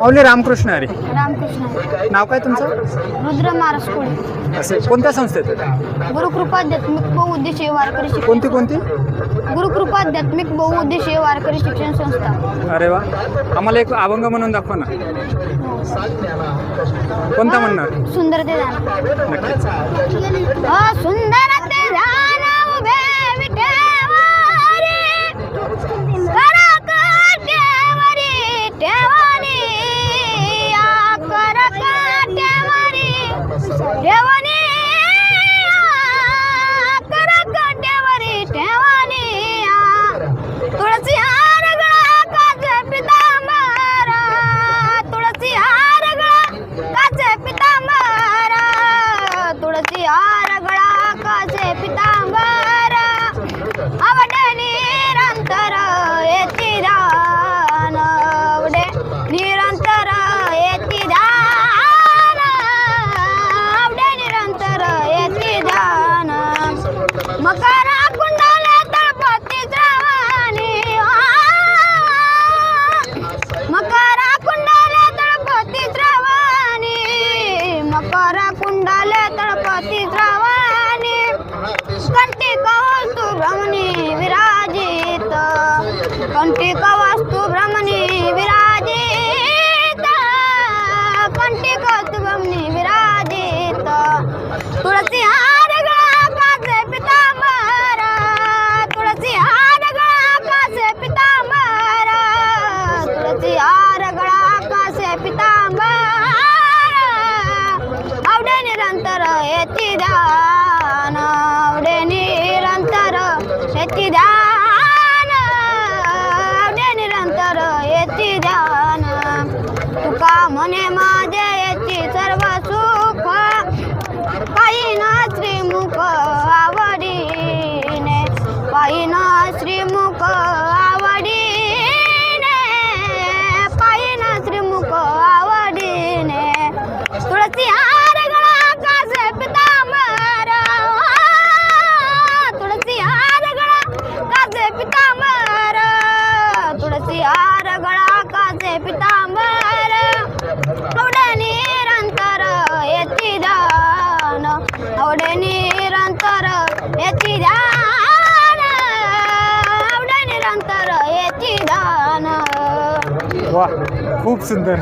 माऊली रामकृष्ण हरी. रामकृष्ण नाव काय तुमचं? रुद्र मारसकोळी असे कोणत्या संस्थेत गुरुकृपाध्यात्मिक बहुउद्देशीय वारकरी शिक्षण कोणती कोणती? गुरुकृपाध्यात्मिक बहुउद्देशीय वारकरी शिक्षण संस्था. अरे वा. आम्हाला एक अभंग म्हणून दाखवा ना. कोणता म्हणणार? सुंदर ते जाण. नक्कीच. सुंदर कंटी वस्तू भ्रमणी विराजित। कंटी वस्तू ब्रह्मणी विराजित। कंटी वस्तू भ्रमणी विराजित। तुळसी हार गळा पासे पितांबर। तुळसी हार गळा पासे पितांबर। तुळसी हार गळा पासे पितांबर। आवडे निरंतर येती येती ध्यान आवडे निरंतर येती ध्यान तुका वा खूप सुंदर.